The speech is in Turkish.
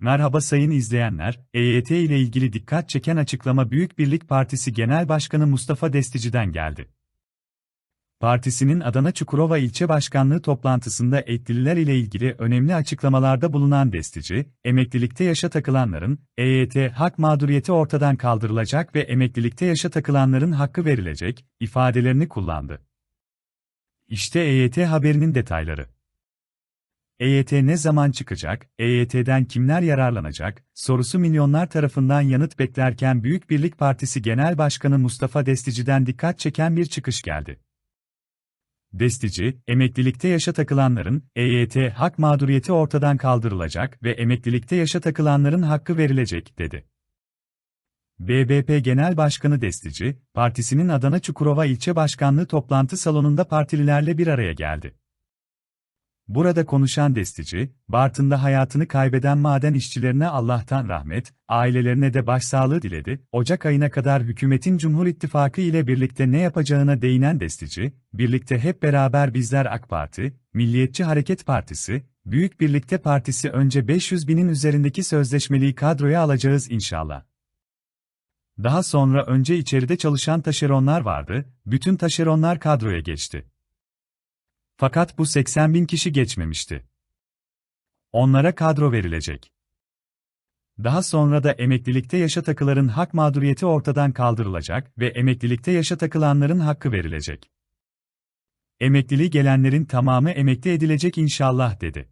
Merhaba sayın izleyenler, EYT ile ilgili dikkat çeken açıklama Büyük Birlik Partisi Genel Başkanı Mustafa Destici'den geldi. Partisinin Adana Çukurova ilçe başkanlığı toplantısında etkililer ile ilgili önemli açıklamalarda bulunan Destici, emeklilikte yaşa takılanların, EYT hak mağduriyeti ortadan kaldırılacak ve emeklilikte yaşa takılanların hakkı verilecek, ifadelerini kullandı. İşte EYT haberinin detayları. EYT ne zaman çıkacak, EYT'den kimler yararlanacak, sorusu milyonlar tarafından yanıt beklerken Büyük Birlik Partisi Genel Başkanı Mustafa Destici'den dikkat çeken bir çıkış geldi. Destici, emeklilikte yaşa takılanların, EYT hak mağduriyeti ortadan kaldırılacak ve emeklilikte yaşa takılanların hakkı verilecek, dedi. BBP Genel Başkanı Destici, partisinin Adana Çukurova ilçe başkanlığı toplantı salonunda partililerle bir araya geldi. Burada konuşan Destici, Bartın'da hayatını kaybeden maden işçilerine Allah'tan rahmet, ailelerine de başsağlığı diledi. Ocak ayına kadar hükümetin Cumhur İttifakı ile birlikte ne yapacağına değinen Destici, birlikte hep beraber bizler AK Parti, Milliyetçi Hareket Partisi, Büyük Birlikte Partisi önce 500 binin üzerindeki sözleşmeliği kadroya alacağız inşallah. Daha sonra önce içeride çalışan taşeronlar vardı, bütün taşeronlar kadroya geçti. Fakat bu 80 bin kişi geçmemişti. Onlara kadro verilecek. Daha sonra da emeklilikte yaşa takıların hak mağduriyeti ortadan kaldırılacak ve emeklilikte yaşa takılanların hakkı verilecek. Emekliliği gelenlerin tamamı emekli edilecek inşallah dedi.